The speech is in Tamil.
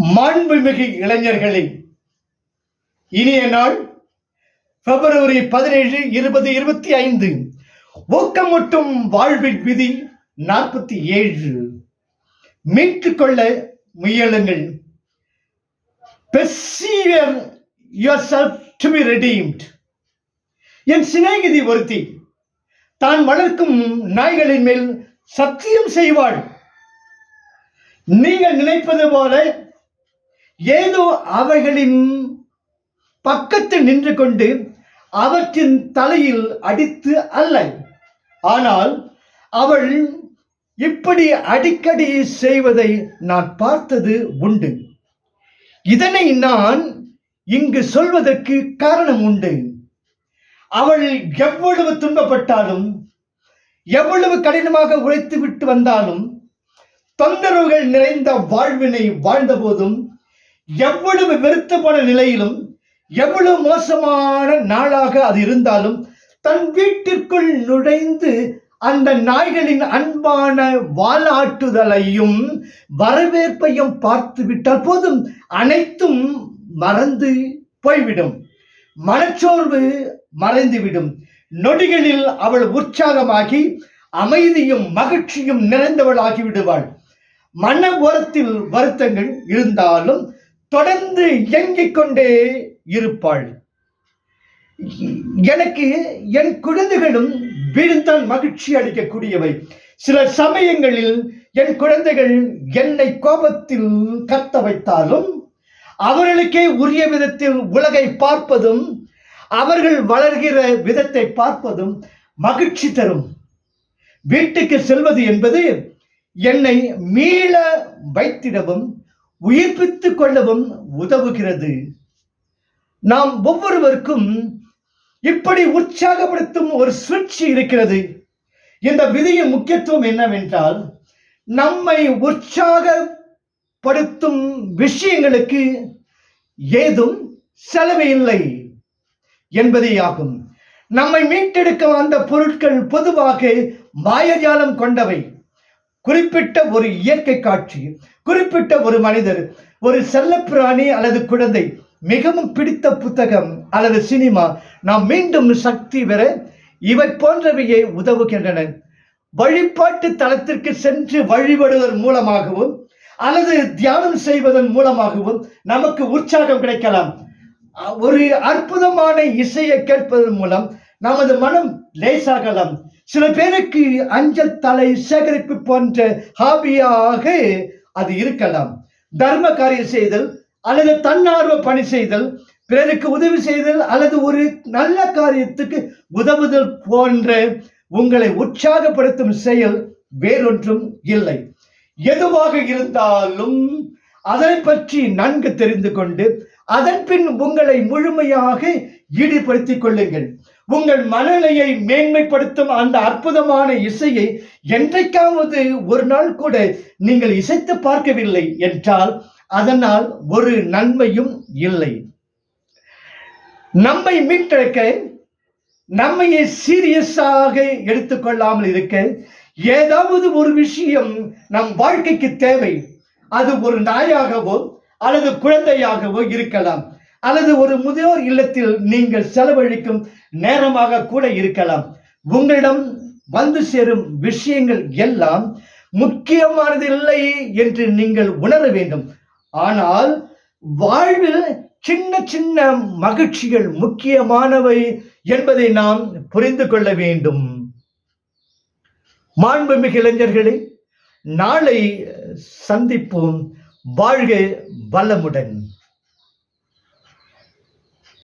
மாண்புமிகு இளைஞர்களே இனிய நாள் பிப்ரவரி பதினேழு இருபது இருபத்தி ஐந்து. ஊக்கமூட்டும் வாழ்வில் விதி நாற்பத்தி ஏழு. மீட்டுக் கொள்ள முயலுங்கள். Persevere your self to be redeemed என் சிநேகிதி ஒருத்தி தான் வளர்க்கும் நாய்களின் மேல் சத்தியம் செய்வாள். நீங்கள் நினைப்பது போல ஏதோ அவைகளின் பக்கத்தில் நின்று கொண்டு அவற்றின் தலையில் அடித்து அல்ல. ஆனால் அவள் இப்படி அடிக்கடி செய்வதை நான் பார்த்தது உண்டு. இதனை நான் இங்கு சொல்வதற்கு காரணம் உண்டு. அவள் எவ்வளவு துன்பப்பட்டாலும் எவ்வளவு கடினமாக உழைத்து விட்டு வந்தாலும் தொந்தரவுகள் நிறைந்த வாழ்வினை வாழ்ந்த போதும் எவ்வளவு வெறுத்து போன நிலையிலும் எவ்வளவு மோசமான நாளாக அது இருந்தாலும் தன் வீட்டிற்குள் நுழைந்து அந்த நாய்களின் அன்பான வாலாட்டுதலையும் வரவேற்பையும் பார்த்து விட்டால் போதும் அனைத்தும் மறந்து போய்விடும். மனச்சோர்வு மறைந்துவிடும். நொடிகளில் அவள் உற்சாகமாகி அமைதியும் மகிழ்ச்சியும் நிறைந்தவளாகி விடுவாள். மன ஓரத்தில் வருத்தங்கள் இருந்தாலும் தொடர்ந்து இயங்கிக் கொண்டே இருப்பாள். எனக்கு என் குழந்தைகளும் வீழ்ந்தான் மகிழ்ச்சி அளிக்கக்கூடியவை. சில சமயங்களில் என் குழந்தைகள் என்னை கோபத்தில் கத்த வைத்தாலும் அவர்களுக்கே உரிய விதத்தில் உலகை பார்ப்பதும் அவர்கள் வளர்கிற விதத்தை பார்ப்பதும் மகிழ்ச்சி தரும். வீட்டுக்கு செல்வது என்பது என்னை மீள வைத்திடவும் உயிர்ப்பித்துக் கொள்ளவும் உதவுகிறது. நாம் ஒவ்வொருவருக்கும் இப்படி உற்சாகப்படுத்தும் ஒரு சுவிட்ச் இருக்கிறது. இந்த விதியின் முக்கியத்துவம் என்னவென்றால் நம்மை உற்சாகப்படுத்தும் விஷயங்களுக்கு ஏதும் செலவு இல்லை என்பதே ஆகும் நம்மை மீட்டெடுக்க அந்த பொருட்கள் பொதுவாக மாயஜாலம் கொண்டவை. குறிப்பிட்ட ஒரு இயற்கை காட்சி குறிப்பிட்ட ஒரு மனிதர் ஒரு செல்லப்பிராணி அல்லது குழந்தை மிகவும் பிடித்த புத்தகம் அல்லது சினிமா நாம் மீண்டும் சக்தி பெற இவை போன்றவையே உதவுகின்றன. வழிபாட்டு தளத்திற்கு சென்று வழிபடுவதன் மூலமாகவும் அல்லது தியானம் செய்வதன் மூலமாகவும் நமக்கு உற்சாகம் கிடைக்கலாம். ஒரு அற்புதமான இசையை கேட்பதன் மூலம் நமது மனம் லேசாகலாம். சில பேருக்கு அஞ்சல் தலை சேகரிப்பு போன்ற ஹாபியாக அது இருக்கலாம். தர்ம காரியம் செய்தல் அல்லது தன்னார்வ பணி செய்தல் பிறருக்கு உதவி செய்தல் அல்லது ஒரு நல்ல காரியத்துக்கு உதவுதல் போன்ற உங்களை உற்சாகப்படுத்தும் செயல் வேறொன்றும் இல்லை. எதுவாக இருந்தாலும் அதை பற்றி நன்கு தெரிந்து கொண்டு அதன் பின் உங்களை முழுமையாக ஈடுபடுத்திக் கொள்ளுங்கள். உங்கள் மனநிலையை மேன்மைப்படுத்தும் அந்த அற்புதமான இசையை என்றைக்காவது ஒரு நாள் கூட நீங்கள் இசைத்து பார்க்கவில்லை என்றால் அதனால் ஒரு நன்மையும் இல்லை. நம்மை மீட்டெடுக்க நம்மையே சீரியஸாக எடுத்துக்கொள்ளாமல் இருக்க ஏதாவது ஒரு விஷயம் நம் வாழ்க்கைக்கு தேவை. அது ஒரு நாயாகவோ அல்லது குழந்தையாகவோ இருக்கலாம். அல்லது ஒரு முதியோர் இல்லத்தில் நீங்கள் செலவழிக்கும் நேரமாக கூட இருக்கலாம். உங்களிடம் வந்து சேரும் விஷயங்கள் எல்லாம் முக்கியமானதில்லை என்று நீங்கள் உணர வேண்டும். ஆனால் வாழ்வில் சின்ன சின்ன மகிழ்ச்சிகள் முக்கியமானவை என்பதை நாம் புரிந்து கொள்ள வேண்டும். மாண்புமிகு இளைஞர்களே நாளை சந்திப்போம். வாழ்க வளமுடன்.